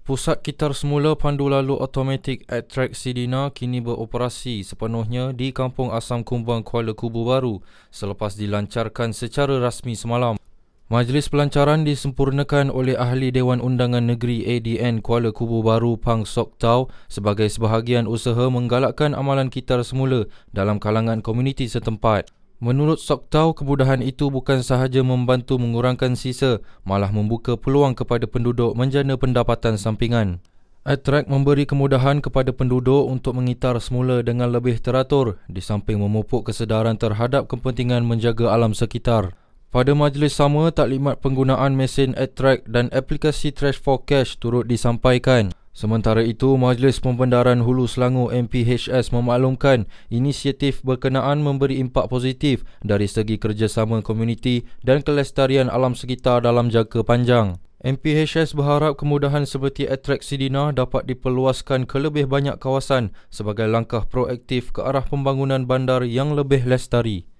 Pusat kitar semula pandu lalu automatik AdTrack Sidina kini beroperasi sepenuhnya di Kampung Asam Kumbang Kuala Kubu Baru selepas dilancarkan secara rasmi semalam. Majlis pelancaran disempurnakan oleh Ahli Dewan Undangan Negeri ADN Kuala Kubu Baru Pang Sok Tau sebagai sebahagian usaha menggalakkan amalan kitar semula dalam kalangan komuniti setempat. Menurut Soktau, kemudahan itu bukan sahaja membantu mengurangkan sisa, malah membuka peluang kepada penduduk menjana pendapatan sampingan. Attract memberi kemudahan kepada penduduk untuk mengitar semula dengan lebih teratur di samping memupuk kesedaran terhadap kepentingan menjaga alam sekitar. Pada majlis sama, taklimat penggunaan mesin Attract dan aplikasi Trash for Cash turut disampaikan. Sementara itu, Majlis Pembendaran Hulu Selangor MPHS memaklumkan inisiatif berkenaan memberi impak positif dari segi kerjasama komuniti dan kelestarian alam sekitar dalam jangka panjang. MPHS berharap kemudahan seperti Attract Sidina dapat diperluaskan ke lebih banyak kawasan sebagai langkah proaktif ke arah pembangunan bandar yang lebih lestari.